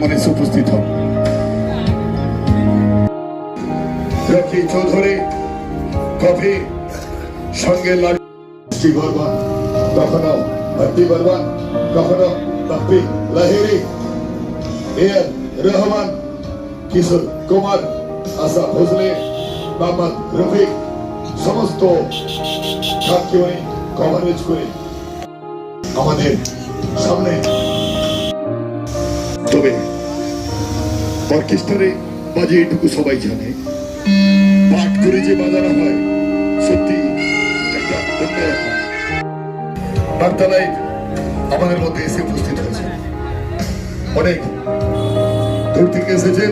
মনে উপস্থিত হন রকি চৌধুরী কফি সঙ্গে কখনো বর্মন কখনো লাহিরি এর রহমান, কিশোর কুমার আসা ভোসলে, মোহাম্মদ রফিক, সমস্ত সাক্ষী উনি কভারেজ করে আমাদের সামনে তবে অর্কেস্ট্রারে বাজে এটুকু সবাই জানে। পাঠ করে যে বাজানো হয়, সত্যি একটা আমাদের মধ্যে এসে উপস্থিত হয়েছে। অনেক দূর থেকে এসেছেন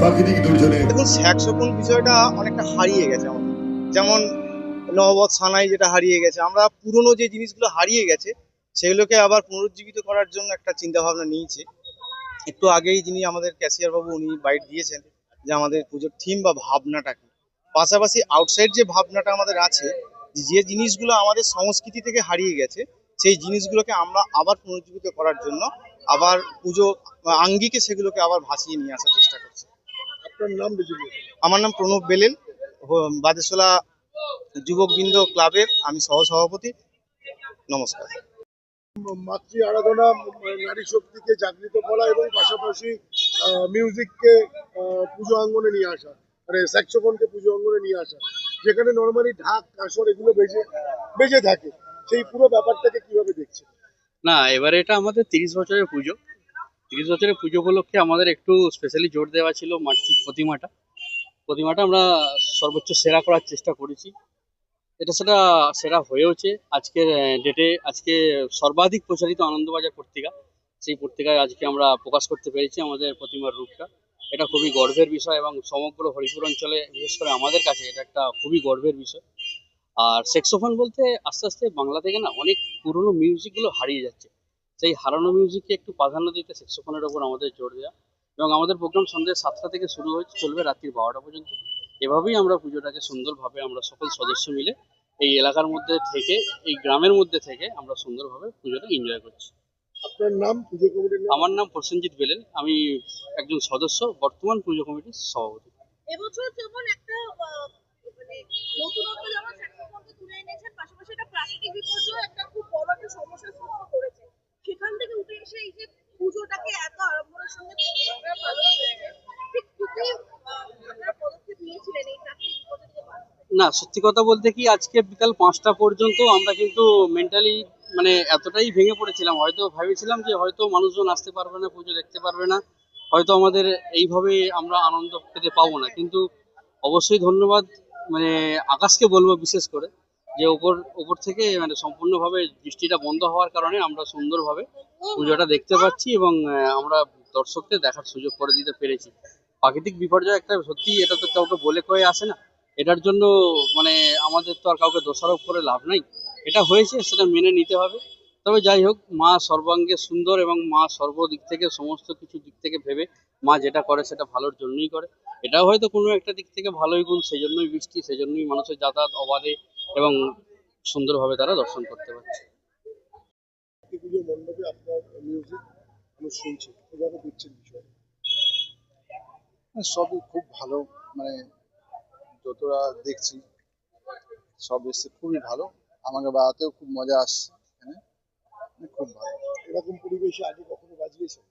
প্রাকৃতিক দুর্যোগে দেখুন, স্যাক্সোফোন বিষয়টা অনেকটা হারিয়ে গেছে যেমন নহবত সানাই যেটা হারিয়ে গেছে, আমরা পুরনো যে জিনিসগুলো হারিয়ে গেছে, সেগুলোকে আবার পুনরুজ্জীবিত করার জন্য একটা চিন্তা ভাবনা নিয়েছে। একটু আগেই যিনি আমাদের ক্যাশিয়ার বাবু উনি বাইট দিয়েছেন যে আমাদের পুজোর থিম বা ভাবনাটা কি। পাশাপাশি আউটসাইড যে ভাবনাটা আমাদের আছে যে জিনিসগুলো আমাদের সংস্কৃতি থেকে হারিয়ে গেছে সেই জিনিসগুলোকে আমরা আবার পুনরুজ্জীবিত করার জন্য আবার পুজো আঙ্গিকে সেগুলোকে আবার ভাসিয়ে নিয়ে আসার চেষ্টা করছি। আপনার নাম আমার নাম প্রণব বেলেন বাদেশোলা যুবকবৃন্দ ক্লাবের আমি সহ সভাপতি নমস্কার। মাতৃ আরাধনা, নারী শক্তিকে জাগৃত করা এবং পাশাপাশি মিউজিককে পুজো অঙ্গনে নিয়ে আসা মানে স্যাক্সোফোনকে পুজো অঙ্গনে নিয়ে আসা, যেখানে নর্মালি ঢাক কাসর এগুলো বেজে বেজে থাকে। সেই পুরো ব্যাপারটাকে কীভাবে দেখছে? না, এবারে এটা আমাদের তিরিশ বছরের পুজো। তিরিশ বছরের পুজো উপলক্ষে আমাদের একটু স্পেশালি জোর দেওয়া ছিল মাতৃ প্রতিমাটা। প্রতিমাটা আমরা সর্বোচ্চ সেরা করার চেষ্টা করেছি। এটা সেটা সেরা হয়েওছে। আজকের ডেটে আজকে সর্বাধিক প্রচারিত আনন্দবাজার পত্রিকা। সেই পত্রিকায় আজকে আমরা প্রকাশ করতে পেরেছি আমাদের প্রতিমার রূপটা। এটা খুবই গর্বের বিষয় এবং সমগ্র হরিপুর অঞ্চলে, বিশেষ করে আমাদের কাছে এটা একটা খুবই গর্বের বিষয়। আর সেক্সোফোন বলতে আস্তে আস্তে বাংলা থেকে না অনেক পুরনো মিউজিকগুলো হারিয়ে যাচ্ছে। সেই হারানো মিউজিককে একটু প্রাধান্য দিতে সেক্সোফোনের ওপর আমাদের জোর দেওয়া এবং আমাদের প্রোগ্রাম সন্ধ্যে সাতটা থেকে শুরু হয়েছে চলবে রাত্রি বারোটা পর্যন্ত। এভাবেই আমরা পুজোটাকে সুন্দরভাবে আমরা সকল সদস্য মিলে এই এলাকার মধ্যে থেকে এই গ্রামের মধ্যে থেকে আমরা সুন্দরভাবে পুজোটা এনজয় করছি। আপনার নাম পুজো কমিটির আমার নাম প্রসেনজিৎ বেলেল। আমি একজন সদস্য বর্তমান পুজো কমিটির সভাপতি। এবছর যেমন একটা মানে নতুনত্ব যেমন স্যাক্সোফোনকে তুলে এনেছেন পাশাপাশি একটা প্রাকৃতিক বিপর্যয় একটা খুব বড় একটা সমস্যার সৃষ্টি করেছে। সেখান থেকে উঠে এসে এই যে পুজোটাকে এত আড়ম্বরের সঙ্গে আপনারা পালন করেছেন ঠিক কি কি আহ, আপনারা পদক্ষেপ নিয়েছিলেন এই প্রাকৃতিক বিপর্যয় থেকে বাঁচতে না, সত্যি কথা বলতে কি আজকে বিকাল পাঁচটা পর্যন্ত আমরা কিন্তু মেন্টালি মানে এতটাই ভেঙে পড়েছিলাম। হয়তো ভেবেছিলাম যে হয়তো মানুষজন আসতে পারবে না, পুজো দেখতে পারবে না। হয়তো আমাদের এইভাবে আমরা আনন্দ পেতে পাবো না। কিন্তু অবশ্যই ধন্যবাদ মানে আকাশকে বলব বিশেষ করে, যে ওপর ওপর থেকে মানে সম্পূর্ণভাবে বৃষ্টিটা বন্ধ হওয়ার কারণে আমরা সুন্দরভাবে পুজোটা দেখতে পাচ্ছি এবং আমরা দর্শকদের দেখার সুযোগ করে দিতে পেরেছি। প্রাকৃতিক বিপর্যয় একটা সত্যি এটা তো কাউকে বলে কয়ে আসে না। এটার জন্য মানে আমাদের তো আর কাউকে দোষারোপ করে লাভ নাই। এটা হয়েছে সেটা মেনে নিতে হবে। তবে যাই হোক মা সর্বাঙ্গে সুন্দর এবং মা সর্বদিক থেকে সমস্ত কিছু দিক থেকে ভেবে মা যেটা করে সেটা ভালোর জন্যই করে। এটাও হয়তো কোনো একটা দিক থেকে ভালোই গুণ সেই জন্যই বৃষ্টি সেই জন্যই মানুষের যাতায়াত অবাধে এবং সুন্দরভাবে তারা দর্শন করতে পারছে। বিষয় সবই খুব ভালো মানে যতটা দেখছি সব এসছে খুবই ভালো। আমাকে বাড়াতেও খুব মজা আসছে এখানে। মানে খুব ভালো। এরকম পরিবেশে আগে কখনো বাজিয়েছেন?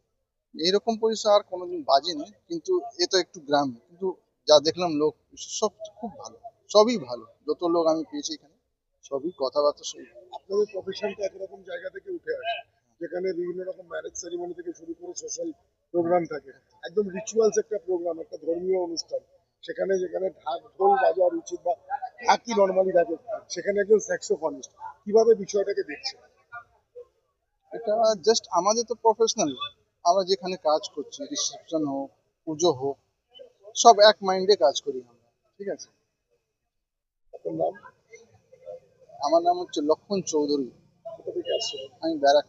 এইরকম পরিষেবা আর কোনোদিন বাজেনি কিন্তু এ তো একটু গ্রাম কিন্তু যা দেখলাম লোক সব খুব ভালো। সবই ভালো। যত লোক আমি পেয়েছি এখানে সবই কথাবার্তা ভালো। আপনাদের প্রফেশনটা একরকম জায়গা থেকে উঠে আসে। যেখানে বিভিন্ন রকম ম্যারেজ সেরিমনি থেকে শুরু করে সোশ্যাল প্রোগ্রাম থাকে। একদম রিচুয়ালস একটা প্রোগ্রাম একটা ধর্মীয় অনুষ্ঠান। সেখানে যেখানে ঢাক ঢোল বাজার উচিত বা ঢাকি নর্মালি থাকে সেখানে একজন স্যাক্সোফনিস্ট কীভাবে বিষয়টাকে দেখছে এটা জাস্ট আমাদের তো প্রফেশনাল আমরা যেখানে কাজ করছি রিসেপশন হোক পুজো হোক সব এক মাইন্ডে কাজ করি আমরা ঠিক আছে? আমার নাম হচ্ছে লক্ষণ চৌধুরী। আমি ব্যারাক